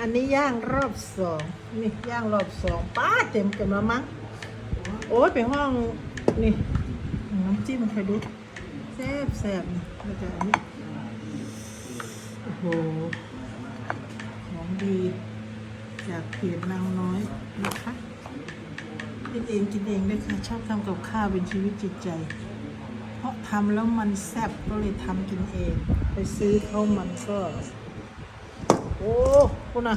อันนี้ย่างรอบสองนี่ย่างรอบสองป้าเต็มเต็มแล้วมั้งโอ้ยไปห้องนี่น้ำจิ้มใครดูแซ่บแซ่บนี่แล้วก็อันนี้โอ้โหของดีจากเพจนางน้อยนะคะกินเองกินเองด้วยค่ะชอบทำกับข้าวเป็นชีวิตจิตใจ เพราะทำแล้วมันแซ่บก็เลยทำกินเอง ไปซื้อเขามันก็ คุณน่ะ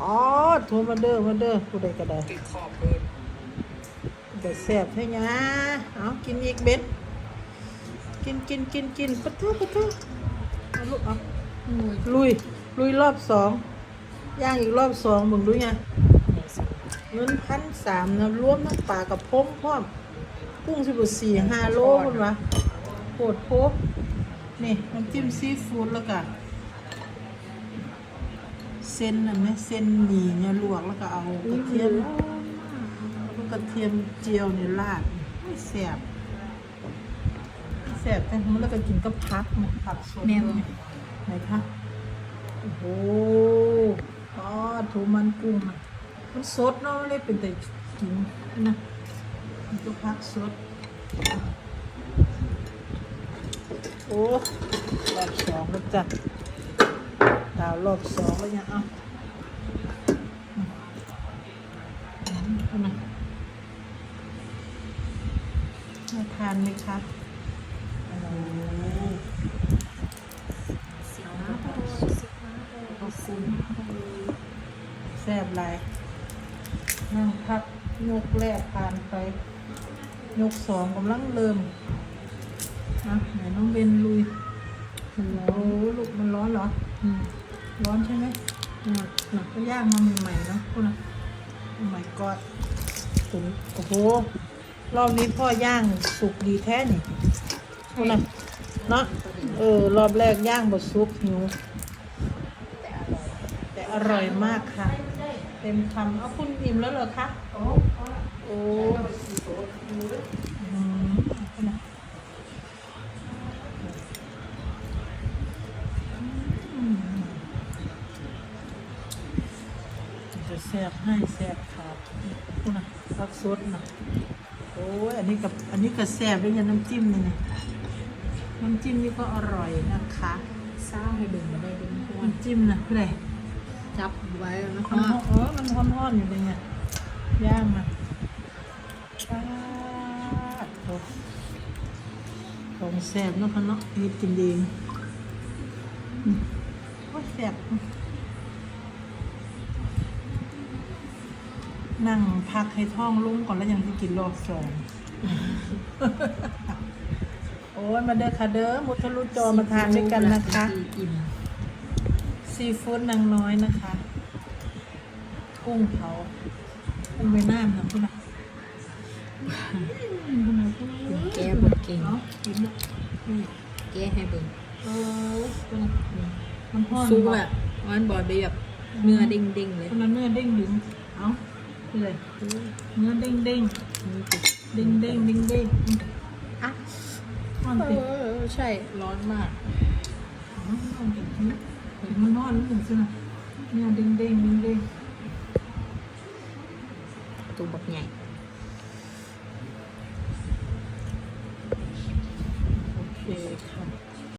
อ๋อโทรมาเด้อมาเด้อผู้ใดก็ได้ติดขอบเบิดแต่แซ่บให้ยะเอากินอีกเบ็ด กินกินกินกินปะทุปะทุเอาลูกเอาหน่วลุย ลุยรอบสอง ย่างอีกรอบสองมึงดูไงเงินพันสามนะรวมทั้งปลากับพงพร้อมกุ้งสิบสี่ห้าโลคุณวะโคตรโพนี่น้ำจิ้มซีฟู้ดแล้วก็ เส้นน่ะไหมเส้นหมี่เนี่ยลวกแล้วก็เอากระเทียมแล้วก็กระเทียมเจียวเนี่ยราดไม่แซ่บแซ่บแต่มันแล้วก็กินกับผักนะผักสดแม่บเนี่ยไหนคะโอ้โหอ๋อถูมันกุ้งอะมันสดเนาะไม่ได้เป็นแต่กินนะมันก็ผักสด โอ้รอบสองแล้วจ้ะ ดาวรอบสองแล้วเนี่ยเอาเอามาน่าทานไหมคะโอ้โหสิบห้าโลสิบห้าโลขอบคุณแซ่บหลายนั่งพักยกแรกผ่านไปยกสองกำลังเริ่มนะไหนน้องเบนลุยโอ้ลูกม ย่างมาใหม่ๆเนาะคุณนะโอ้ my god ผมโอ้โหรอบนี้พ่อย่างสุกดีแท้นี่คุณนะเนาะเออ รอบแรกย่างบดซุปหิวแต่อร่อยมากค่ะ เต็มคำเอาคุณอิ่มแล้วเหรอคะโอ้มคุณนะอืม จะแซ่บให้แซ่บครับคุณนะรักสดนะโอ้ยอันนี้กับอันนี้ก็แซ่บด้วยเนี่ยน้ำจิ้มนี่นะน้ำจิ้มนี่ก็อร่อยนะคะเศร้าให้เบิ่งได้เบิ่งทุกวันน้ำจิ้มนะเพื่ออะไรจับไว้แล้วนะมันคะเออมันร้อนๆอยู่เลยเนี่ยย่างมาป๊าดโอ้ของแซ่บเนาะคะเนาะนี่กินเองอืมโอ้ยแซ่บ นั่งพักให้ท้องลงก่อนแล้วยังจะกินรอบสองโอ้ยมาเด้อค่ะเด้อมุทะลุจอมาทานด้วยกันนะคะอิ่มซีฟู้ดนางน้อยนะคะ กุ้งเผาเป็นใบหน้านะคุณนะคุณนะคุณกินแก้บดเก่งเนาะกินนี่แก้ให้เบิ่งเออคุณนะมันห้อนซุปบ่อะมันบอดแบบเนื้อเด้งๆเลยคุณนะเนื้อเด้งดึงเอานี่ เลย เนื้อเด้งเด้งเด้งเด้งเด้งเด้งอะร้อนติดใช่ ร้อนมากร้อนติดมันร้อนรู้สึกใช่ไหมเนื้อเด้งเด้งเด้งเด้งตัวบักใหญ่โอเคค่ะ